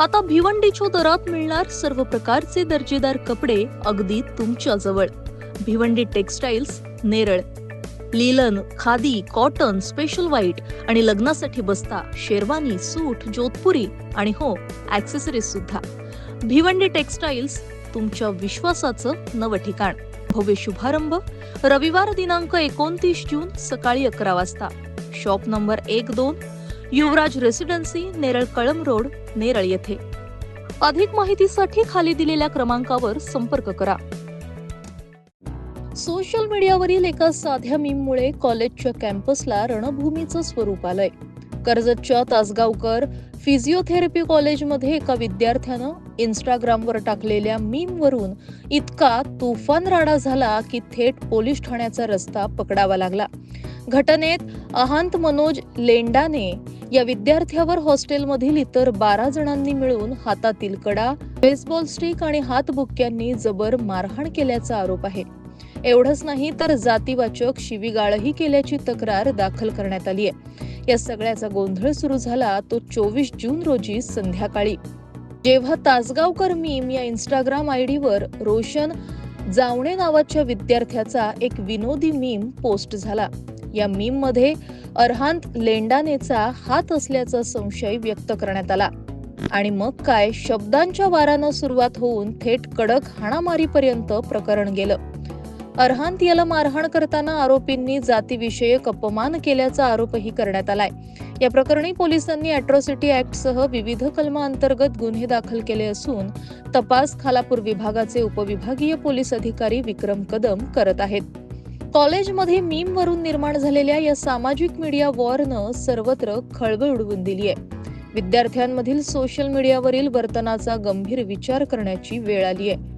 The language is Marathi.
आता भिवंडीच्या दरात मिळणार सर्व प्रकारचे दर्जेदार कपडे अगदी तुमच्या जवळ. Bhiwandi textiles Neral. Linen khadi cotton special white आणि लग्नासाठी बस्ता शेरवानी सूट जोधपुरी आणि हो ऍक्सेसरीज सुद्धा. भिवंडी टेक्सटाईल्स तुमच्या विश्वासाचं नवं ठिकाण. भव्य शुभारंभ. रविवार दिनांक एकोणतीस जून सकाळी अकरा वाजता. शॉप नंबर एक दोन युवराज रेसिडेन्सी नेरळ कळम रोड नेरळ येथे. अधिक माहितीसाठी खाली दिलेल्या क्रमांकावर संपर्क करा. सोशल मीडियावरील एका साध्या मीममुळे कॉलेजच्या कॅम्पसला रणभूमीचं स्वरूप आलंय. कर्जतच्या तासगावकर फिजिओथेरपी कॉलेजमध्ये एका विद्यार्थ्यानं इंस्टाग्रामवर टाकलेल्या मीमवरून इतका तुफान राडा झाला की थेट पोलीस ठाण्याचा रस्ता पकडावा लागला. घटनेत अहांत मनोज लेंडाने या विद्यार्थ्यावर हॉस्टेलमधील इतर बारा जणांनी मिळून हातातील कडा बेसबॉल स्टिक आणि हातबुक्क्यांनी जबर मारहाण केल्याचा आरोप आहे. एवढंच नाही तर जातीवाचक शिवीगाळही केल्याची तक्रार दाखल करण्यात आली आहे. या सगळ्याचा गोंधळ सुरू झाला तो चोवीस जून रोजी संध्याकाळी. जेव्हा तासगावकर मीम या इंस्टाग्राम आयडीवर रोशन जावणे नावाच्या विद्यार्थ्याचा एक विनोदी मीम पोस्ट झाला. या मीममध्ये अरहांत लेंडानेचा हात असल्याचा संशय व्यक्त करण्यात आला. आणि मग काय? शब्दांच्या वारानं सुरुवात होऊन थेट कडक हाणामारीपर्यंत प्रकरण गेलं. अरहांत याला मारहाण करताना आरोपींनी जातीविषयक अपमान केल्याचा आरोपही करण्यात आलाय. या प्रकरणी पोलिसांनी अॅट्रॉसिटी ऍक्टसह विविध कलमांतर्गत गुन्हे दाखल केले असून तपास खालापूर विभागाचे उपविभागीय पोलीस अधिकारी विक्रम कदम करत आहेत. कॉलेजमध्ये मीम वरून निर्माण झालेल्या या सामाजिक मीडिया वॉरनं सर्वत्र खळबळ उडवून दिली आहे. विद्यार्थ्यांमधील सोशल मीडियावरील वर्तनाचा गंभीर विचार करण्याची वेळ आली आहे.